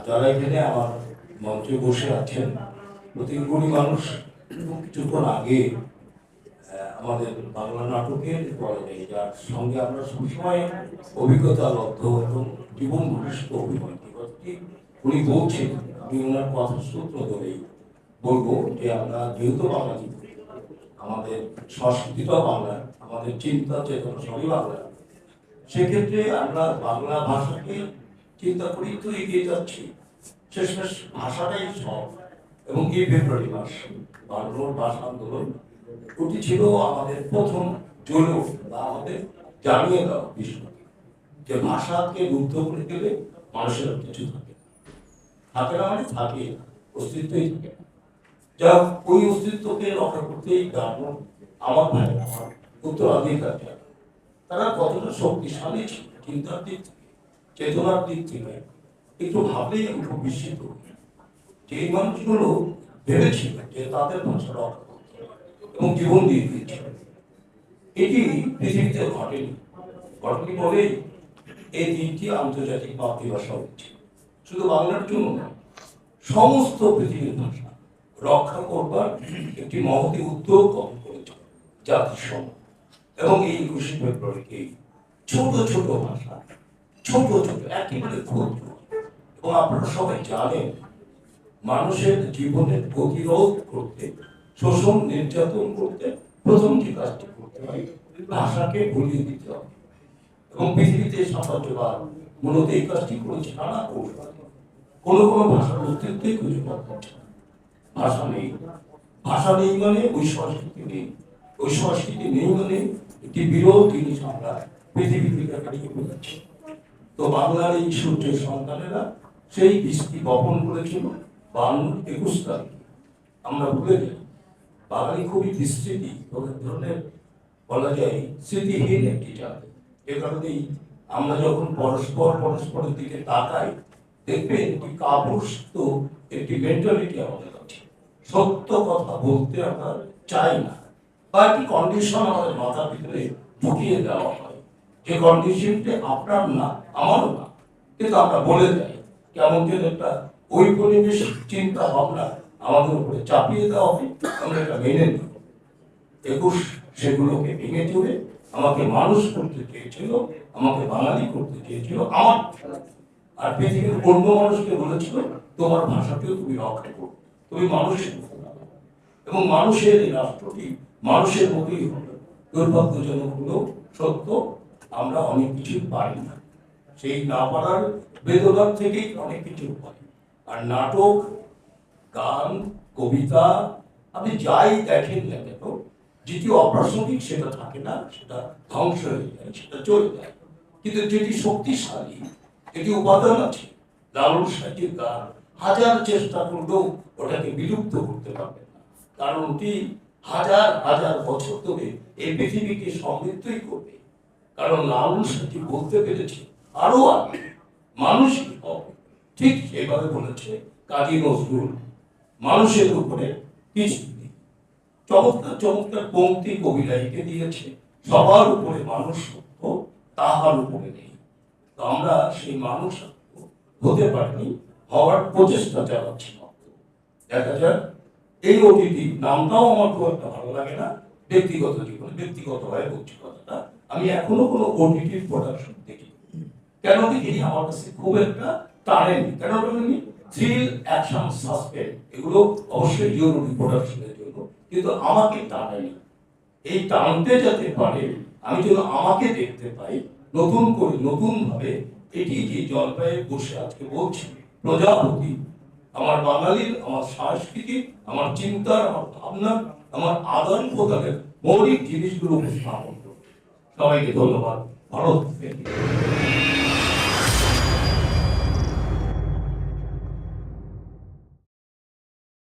যারা এখানে আমার মঞ্চে বসে আছেন প্রতিগুলি মানুষ কিছুক্ষণ আগে আমাদের বাংলা নাটকের যায় যার সঙ্গে আমরা সবসময় অভিজ্ঞতা লব্ধ এবং জীবন ঘনিষ্ঠ উনি বলছেন, আমি ওনার কথা সূত্র ধরেই বলব যে আমরা যেহেতু বাঙালি, আমাদের সংস্কৃতিটাও বাংলা, আমাদের চিন্তা চেতনা সবই বাংলা। সেক্ষেত্রে আমরা বাংলা ভাষাকে চিন্তা করি তো এগিয়ে যাচ্ছি শেষমেশ ভাষাটাই সব। এবং এই ফেব্রুয়ারি মাস? বাংলোর ভাষা আন্দোলন। ওটি ছিল আমাদের প্রথম জ্বলে বা আমাদের জানিয়ে দেওয়া বিষয়। যে ভাষাকে রুদ্ধ করে গেলে মানুষের কিছু থাকে। থাকে না মানে থাকে, অস্তিত্বই থাকে যা ওই অস্তিত্বকে রক্ষা করতেই গান আমার ভাই, আমার উত্তরাধিকার। তারা কতটা শক্তিশালী ছিল, চিন্তার দিক থেকে চেতনার দিক থেকে একটু ভাবলেই আমি খুব বিস্মিত। যে মানুষগুলো ভেবেছিল যে তাদের ভাষা রক্ষা এবং জীবন দিয়ে দিয়েছিল, এটি পৃথিবীতে ঘটেনি। ঘটেনি বলেই এই দিনটি আন্তর্জাতিক মাতৃভাষা হচ্ছে শুধু বাংলার জন্য নয় সমস্ত পৃথিবীর ভাষা রক্ষা করবার একটি মহতি উদ্যোগ গ্রহণ করেছে জাতিসংঘ। এবং এই একুশে ফেব্রুয়ারিকে ছোট ছোট ভাষা ছোট ছোট, একেবারে ক্ষুদ্র। এবং আপনারা সবাই জানেন, মানুষের জীবনের প্রতিরোধ করতে, শোষণ, নির্যাতন করতে প্রথম যে কাজটি করতে হয়, ভাষাকে ভুলিয়ে দিতে হবে। এবং পৃথিবীতে সাম্রাজ্যবাদ মূলত এই কাজটি করেছে নানা কৌশল। কোনো কোনো ভাষার অস্তিত্বই খুঁজে পাওয়া যাচ্ছে। ভাষা নেই। ভাষা নেই মানে ওই সংস্কৃতি নেই। ওই সংস্কৃতি নেই মানে একটি বিরল জিনিস আমরা পৃথিবী থেকে হারিয়ে ফেলেছি। তো বাংলার এই সূর্যের সন্তানেরা সেই বৃষ্টি বপন করেছিল বান্ন একুশ তারিখে। আমরা ভুলে যাই। বাঙালি খুবই বিস্তৃতি ধরনের বলা যায় স্মৃতিহীন একটি জাতি। এ কারণেই আমরা যখন পরস্পর পরস্পরের দিকে তাকাই, দেখবেন একটি কাপুরুষ একটি মেন্টালিটি আমাদের আছে সত্য কথা বলতে আমরা চাই না। বা একটি কন্ডিশন আমাদের মাথার ভিতরে ঢুকিয়ে দেওয়া হয়। যে কন্ডিশনটি আপনার না, আমারও না, কিন্তু আমরা বলে যাই, কেমন যেন একটা ওই পরিবেশ চিন্তা ভাবনা আমাদের উপরে চাপিয়ে দেওয়া হয় আমরা এটা মেনে নিই একুশ সেগুলোকে ভেঙে চলে আমাকে মানুষ করতে চেয়েছিল, আমাকে বাঙালি করতে চেয়েছিল, আমার আর পৃথিবীর অন্য মানুষকে বলেছিল, তোমার ভাষাকেও তুমি রক্ষা করো, তুমি মানুষের এবং মানুষের এই রাষ্ট্রটি মানুষের মতোই হবে। দুর্ভাগ্যজনক হলেও সত্য আমরা অনেক কিছু পারি না। সেই না পারার বেদনার থেকেই অনেক কিছু পাই। আর নাটক, গান, কবিতা, আপনি যাই দেখেন না কেন, যেটি অপ্রাসঙ্গিক সেটা থাকে না, সেটা ধ্বংস হয়ে যায়, সেটা চলে যায়। কিন্তু যেটি শক্তিশালী, যেটি উপাদান আছে, লালন সাহিত্যের গান, হাজার চেষ্টা করলেও ওটাকে বিলুপ্ত করতে পারবে না। কারণ ওটি হাজার হাজার বছর ধরে এই পৃথিবীকে সমৃদ্ধই করবে। কারণ লালন সাহিত্য বলতে পেরেছে, আরও আগে মানুষই হবে। ঠিক সেভাবে বলেছে কাজী নজরুল। মানুষের উপরে কিছু নেই। চমৎকার চমৎকার পঙ্ক্তি কবিরা এঁকে দিয়েছে। সবার উপরে মানুষ সত্য, তাহার উপরে নেই। তো আমরা সেই মানুষ হতে পারিনি, হওয়ার প্রচেষ্টা চালাচ্ছি দেখা যাক, এই ওটিটি নামটাও আমার খুব একটা ভালো লাগে না। ব্যক্তিগত জীবনে, ব্যক্তিগতভাবে বলছি কথাটা। আমি এখনও কোনো ওটিটির প্রোডাকশন দেখি কেন দেখিনি? আমার কাছে খুব একটা টানেনি কেন টানেনি থ্রিল অ্যাকশন সাসপেন্স এগুলো অবশ্যই জরুরি প্রোডাকশনের জন্য, কিন্তু আমাকে টানেনি এই টানতে যাতে পারে, আমি যেন আমাকে দেখতে পাই, নতুন করে নতুন ভাবে এটি যে জলপাইয়ে বসে আজকে বলছি, প্রজাপতি, আমার বাঙালির, আমার সংস্কৃতি আমার চিন্তার, আমার ভাবনার, আমার আদান প্রদানের মৌলিক জিনিসগুলো উপস্থাপন। সবাইকে ধন্যবাদ। ভালো